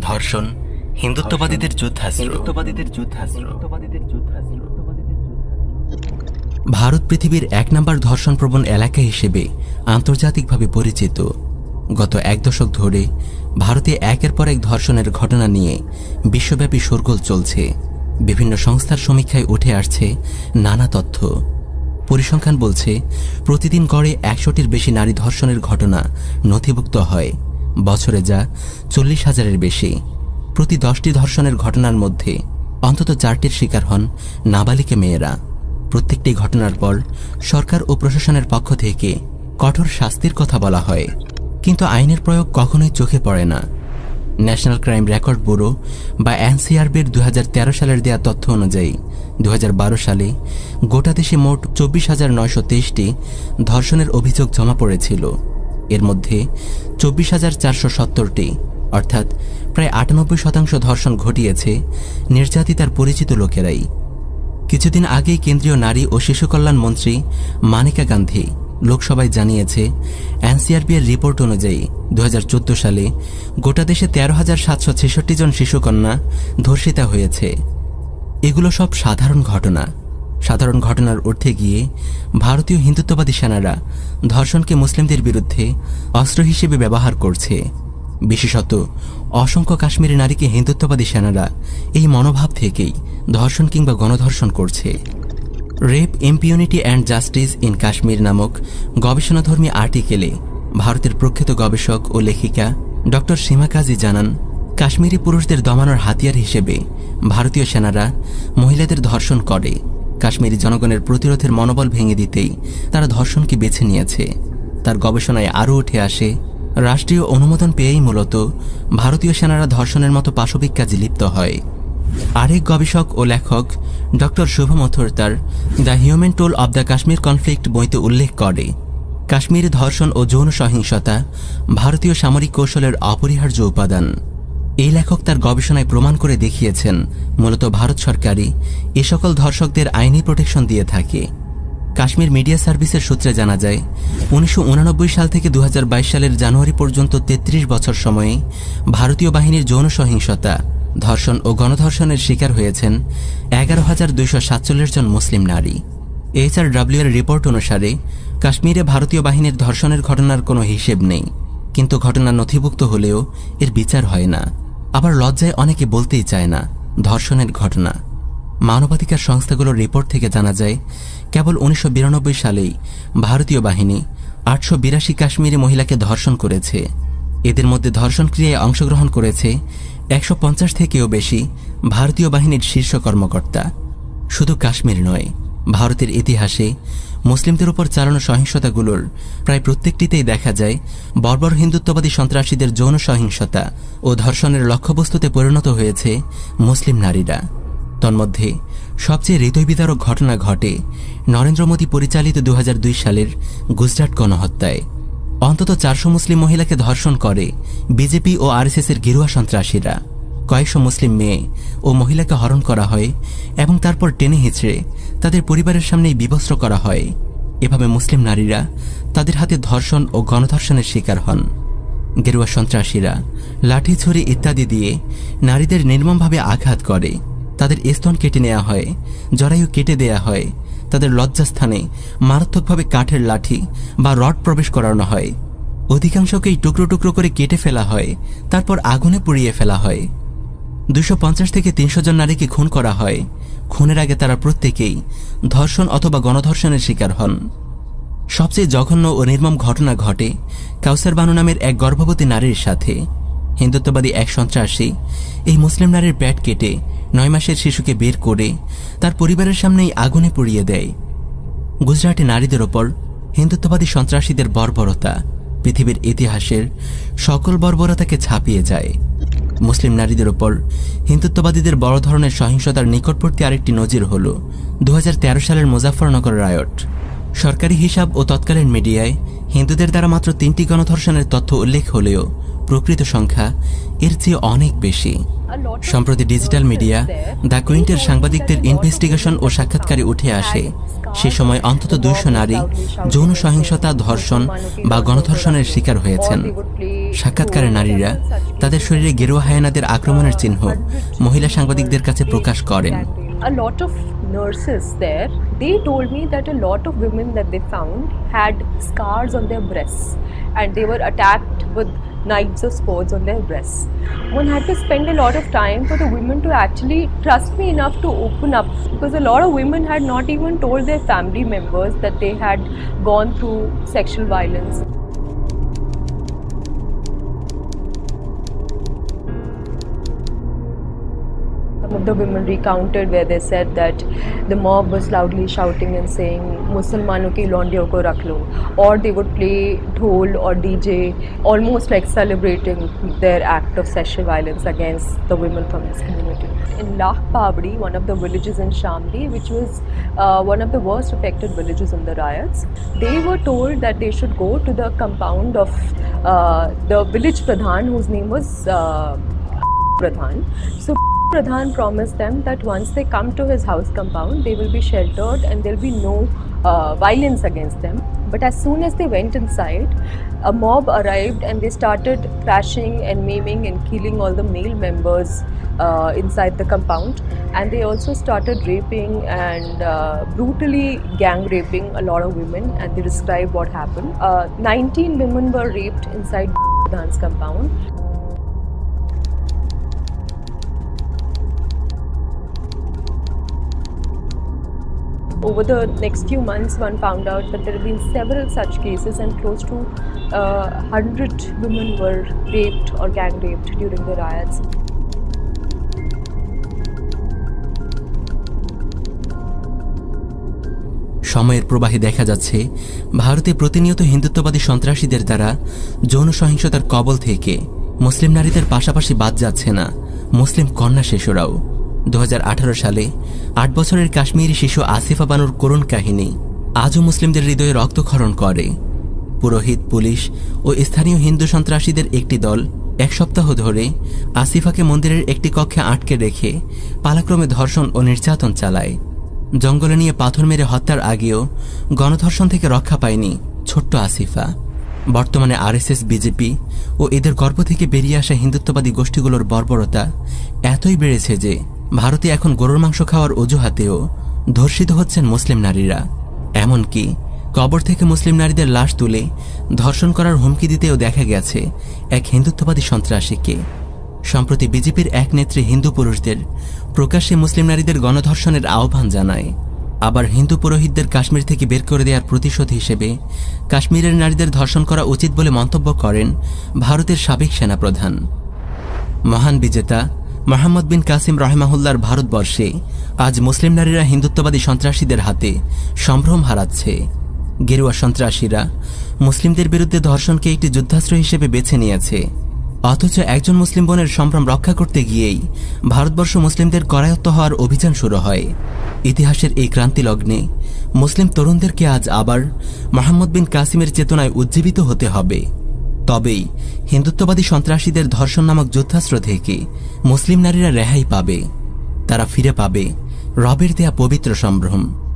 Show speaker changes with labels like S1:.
S1: ধর্ষণ হিন্দুত্ববাদীদের যুদ্ধাস্ত্র। হিন্দুত্ববাদীদের যুদ্ধাস্ত্র। ভারত পৃথিবীর এক নম্বর ধর্ষণপ্রবণ এলাকা হিসেবে আন্তর্জাতিকভাবে পরিচিত। গত এক দশক ধরে ভারতে একের পর এক ধর্ষণের ঘটনা নিয়ে বিশ্বব্যাপী শোরগোল চলছে। বিভিন্ন সংস্থার সমীক্ষায় উঠে আসছে নানা তথ্য। পরিসংখ্যান বলছে প্রতিদিন গড়ে একশোটির বেশি নারী ধর্ষণের ঘটনা নথিভুক্ত হয়। বছরে যা চল্লিশ হাজারের বেশি। প্রতি দশটি ধর্ষণের ঘটনার মধ্যে অন্তত চারটির শিকার হন নাবালিকা মেয়েরা। প্রত্যেকটি ঘটনার পর সরকার ও প্রশাসনের পক্ষ থেকে কঠোর শাস্তির কথা বলা হয়। কিন্তু আইনের প্রয়োগ কখনোই চোখে পড়ে না। ন্যাশনাল ক্রাইম রেকর্ড ব্যুরো বা এনসিআরবির দু হাজার তেরো সালের দেয়া তথ্য অনুযায়ী দু হাজার বারো সালে গোটা দেশে মোট চব্বিশ হাজার নয়শো তেইশটি ধর্ষণের অভিযোগ জমা পড়েছিল। এর মধ্যে চব্বিশ হাজার চারশো সত্তরটি, অর্থাৎ প্রায় আটানব্বই শতাংশ ধর্ষণ ঘটিয়েছে নির্যাতিতার পরিচিত লোকেরাই। কিছুদিন আগেই কেন্দ্রীয় নারী ও শিশু কল্যাণ মন্ত্রী মানিকা গান্ধী লোকসভায় জানিয়েছে এনসিআরবি এর রিপোর্ট অনুযায়ী দু হাজার চোদ্দ সালে গোটা দেশে তেরো হাজার সাতশো ছেষট্টি জন শিশুকন্যা ধর্ষিতা হয়েছে। এগুলো সব সাধারণ ঘটনা। সাধারণ ঘটনার ঊর্ধ্বে গিয়ে ভারতীয় হিন্দুত্ববাদী সেনারা ধর্ষণকে মুসলিমদের বিরুদ্ধে অস্ত্র হিসেবে ব্যবহার করছে। বিশেষত অসংখ্য কাশ্মীরি নারীকে হিন্দুত্ববাদী সেনারা এই মনোভাব থেকেই ধর্ষণ কিংবা গণধর্ষণ করছে। Rape, impunity and justice in Kashmir নামক গবেষণাধর্মী আর্টিকেলে ভারতের প্রখ্যাত গবেষক ও লেখিকা ডক্টর সীমা কাজী জানান, কাশ্মীরি পুরুষদের দমানোর হাতিয়ার হিসেবে ভারতীয় সেনারা মহিলাদের ধর্ষণ করে। কাশ্মীরি জনগণের প্রতিরোধের মনোবল ভেঙে দিতেই তারা ধর্ষণকে বেছে নিয়েছে। তার গবেষণায় আরও উঠে আসে, রাষ্ট্রীয় অনুমোদন পেয়েই মূলত ভারতীয় সেনারা ধর্ষণের মতো পাশবিক কাজে লিপ্ত হয়। আরেক গবেষক ও লেখক ডক্টর শুভ মথুর তার the human toll of the Kashmir conflict বইতে উল্লেখ করে, কাশ্মীরে ধর্ষণ ও যৌন সহিংসতা ভারতীয় সামরিক কৌশলের অপরিহার্য উপাদান। এই লেখক তার গবেষণায় প্রমাণ করে দেখিয়েছেন, মূলত ভারত সরকারই এ সকল ধর্ষকদের আইনি প্রোটেকশন দিয়ে থাকে। কাশ্মীর মিডিয়া সার্ভিসের সূত্রে জানা যায়, উনিশশো সাল থেকে দু হাজার বাইশ সালের জানুয়ারি পর্যন্ত ৩৩ বছর সময়ে ভারতীয় বাহিনীর যৌন সহিংসতা, ধর্ষণ ও গণধর্ষণের শিকার হয়েছেন এগারো হাজার দুইশো সাতচল্লিশ জন মুসলিম নারী। এইচআরডব্লিউ এর রিপোর্ট অনুসারে কাশ্মীরে ভারতীয় বাহিনীর ধর্ষণের ঘটনার কোনো হিসেব নেই, কিন্তু ঘটনা নথিভুক্ত হলেও এর বিচার হয় না। আবার লজ্জায় অনেকে বলতেই চায় না, ধর্ষণের ঘটনা। মানবাধিকার সংস্থাগুলোর রিপোর্ট থেকে জানা যায়, কেবল উনিশশো বিরানব্বই সালেই ভারতীয় বাহিনী আটশো বিরাশি কাশ্মীরি মহিলাকে ধর্ষণ করেছে। এদের মধ্যে ধর্ষণ ক্রিয়ায় অংশগ্রহণ করেছে একশো পঞ্চাশ থেকেও বেশি ভারতীয় বাহিনীর শীর্ষ কর্মকর্তা। শুধু কাশ্মীর নয়, ভারতের ইতিহাসে মুসলিমদের উপর চালানো সহিংসতাগুলোর প্রায় প্রত্যেকটিতেই দেখা যায় বর্বর হিন্দুত্ববাদী সন্ত্রাসীদের যৌন সহিংসতা ও ধর্ষণের লক্ষ্যবস্তুতে পরিণত হয়েছে মুসলিম নারীরা। তন্মধ্যে, সবচেয়ে হৃদয়বিদারক ঘটনা ঘটে নরেন্দ্র মোদী পরিচালিত দু হাজার দুই সালের গুজরাট গণহত্যায়। অন্তত চারশো মুসলিম মহিলাকে ধর্ষণ করে বিজেপি ও আরএসএসের গেরুয়া সন্ত্রাসীরা। কয়েকশো মুসলিম মেয়ে ও মহিলাকে হরণ করা হয় এবং তারপর টেনে হিঁচড়ে তাদের পরিবারের সামনেই বিবস্ত্র করা হয়। এভাবে মুসলিম নারীরা তাদের হাতে ধর্ষণ ও গণধর্ষণের শিকার হন। গেরুয়া সন্ত্রাসীরা লাঠি, ছুরি ইত্যাদি দিয়ে নারীদের নির্মমভাবে আঘাত করে। তাদের স্তন কেটে নেওয়া হয়, জরায়ু কেটে দেয়া হয়। তাদের লজ্জাস্থানে মারাত্মকভাবে কাঠের লাঠি বা রড প্রবেশ করানো হয়। অধিকাংশকেই টুকরো টুকরো করে কেটে ফেলা হয়, তারপর আগুনে পুড়িয়ে ফেলা হয়। দুশো থেকে তিনশো জন নারীকে খুন করা হয়। খুনের আগে তারা প্রত্যেকেই ধর্ষণ অথবা গণধর্ষণের শিকার হন। সবচেয়ে জঘন্য ও নির্মম ঘটনা ঘটে কাউসার বানু নামের এক গর্ভবতী নারীর সাথে। হিন্দুত্ববাদী এক সন্ত্রাসী এই মুসলিম নারীর প্যাট কেটে নয় মাসের শিশুকে বের করে তার পরিবারের সামনেই আগুনে পুড়িয়ে দেয়। গুজরাটে নারীদের ওপর হিন্দুত্ববাদী সন্ত্রাসীদের বর্বরতা পৃথিবীর ইতিহাসের সকল বর্বরতাকে ছাপিয়ে যায়। মুসলিম নারীদের ওপর হিন্দুত্ববাদীদের বড় ধরনের সহিংসতার নিকটবর্তী আরেকটি নজির হল দু হাজার তেরো সালের মুজাফরনগর রায়ট। সরকারি হিসাব ও তৎকালীন মিডিয়ায় হিন্দুদের দ্বারা মাত্র তিনটি গণধর্ষণের তথ্য উল্লেখ হলেও প্রকৃত সংখ্যা এর চেয়ে অনেক বেশি। সম্প্রতি ডিজিটাল মিডিয়া দ্য কুইন্টের সাংবাদিকদের ইনভেস্টিগেশন ও সাক্ষাৎকারে উঠে আসে, সে সময় অন্তত দুইশো নারী যৌন সহিংসতা, ধর্ষণ বা গণধর্ষণের শিকার হয়েছেন। সাক্ষাৎকারে নারীরা তাদের শরীরে গেরুয়া হায়ানাদের আক্রমণের চিহ্ন মহিলা সাংবাদিকদের কাছে প্রকাশ করেন
S2: a lot of nurses there they told me that a lot of women that they found had scars on their breasts and they were attacked with knives or swords on their breasts one had to spend a lot of time for the women to actually trust me enough to open up because a lot of women had not even told their family members that they had gone through sexual violence the women recounted where they said that the mob was loudly shouting and saying Musalmano ki laundiyon ko rakh lo or they would play dhol or DJ almost like celebrating their act of sexual violence against the women from this community. In Pabdi, one of the villages in Shamli, which was uh, one of the worst affected villages in the riots, they were told that they should go to the compound of uh, the village pradhan whose name was uh, Pradhan. So Pradhan promised them that once they come to his house compound, they will be sheltered and there'll be no uh, violence against them. But as soon as they went inside, a mob arrived and they started thrashing and maiming and killing all the male members uh, inside the compound. And they also started raping and uh, brutally gang raping a lot of women. And they described what happened. Uh, 19 women were raped inside Pradhan's compound. Over the next few months, one found out that there have been several such cases, and close to uh, 100 women were raped or gang raped during the riots.
S1: সময়ের প্রবাহে দেখা যাচ্ছে ভারতে প্রতিনিয়ত হিন্দুত্ববাদী সন্ত্রাসীদের দ্বারা যৌন সহিংসতার কবল থেকে মুসলিম নারীদের পাশাপাশি বাদ যাচ্ছে না মুসলিম কন্যা শিশুরাও দু হাজার আঠারো সালে আট বছরের কাশ্মীরি শিশু আসিফা বানুর করুণ কাহিনী আজও মুসলিমদের হৃদয়ে রক্তক্ষরণ করে। পুরোহিত, পুলিশ ও স্থানীয় হিন্দু সন্ত্রাসীদের একটি দল এক সপ্তাহ ধরে আসিফাকে মন্দিরের একটি কক্ষে আটকে রেখে পালাক্রমে ধর্ষণ ও নির্যাতন চালায়। জঙ্গলে নিয়ে পাথর মেরে হত্যার আগেও গণধর্ষণ থেকে রক্ষা পায়নি ছোট্ট আসিফা। বর্তমানে আরএসএস, বিজেপি ও এদের গর্ভ থেকে বেরিয়ে আসা হিন্দুত্ববাদী গোষ্ঠীগুলোর বর্বরতা এতই বেড়েছে যে ভারতে এখন গরুর মাংস খাওয়ার অজুহাতেও ধর্ষিত হচ্ছেন মুসলিম নারীরা। এমনকি কবর থেকে মুসলিম নারীদের লাশ তুলে ধর্ষণ করার হুমকি দিতেও দেখা গেছে এক হিন্দুত্ববাদী সন্ত্রাসীকে। সম্প্রতি বিজেপির এক নেত্রী হিন্দু পুরুষদের প্রকাশ্যে মুসলিম নারীদের গণধর্ষণের আহ্বান জানায়। আবার হিন্দু পুরোহিতদের কাশ্মীর থেকে বের করে দেওয়ার প্রতিশোধ হিসেবে কাশ্মীরের নারীদের ধর্ষণ করা উচিত বলে মন্তব্য করেন ভারতের সাবেক সেনাপ্রধান। মহান বিজেতা মোহাম্মদ বিন কাসিম রহমাহুল্লার ভারতবর্ষে আজ মুসলিম নারীরা হিন্দুত্ববাদী সন্ত্রাসীদের হাতে সম্ভ্রম হারাচ্ছে। গেরুয়া সন্ত্রাসীরা মুসলিমদের বিরুদ্ধে ধর্ষণকে একটি যুদ্ধাস্ত্র হিসেবে বেছে নিয়েছে। অথচ একজন মুসলিম বোনের সম্ভ্রম রক্ষা করতে গিয়েই ভারতবর্ষ মুসলিমদের করায়ত্ত হওয়ার অভিযান শুরু হয়। ইতিহাসের এই ক্রান্তি লগ্নে মুসলিম তরুণদেরকে আজ আবার মোহাম্মদ বিন কাসিমের চেতনায় উজ্জীবিত হতে হবে। তবেই হিন্দুত্ববাদী সন্ত্রাসীদের ধর্ষণ নামক যুদ্ধাস্ত্র থেকে মুসলিম নারীরা রেহাই পাবে, তারা ফিরে পাবে রবের দেয়া পবিত্র সম্ভ্রম।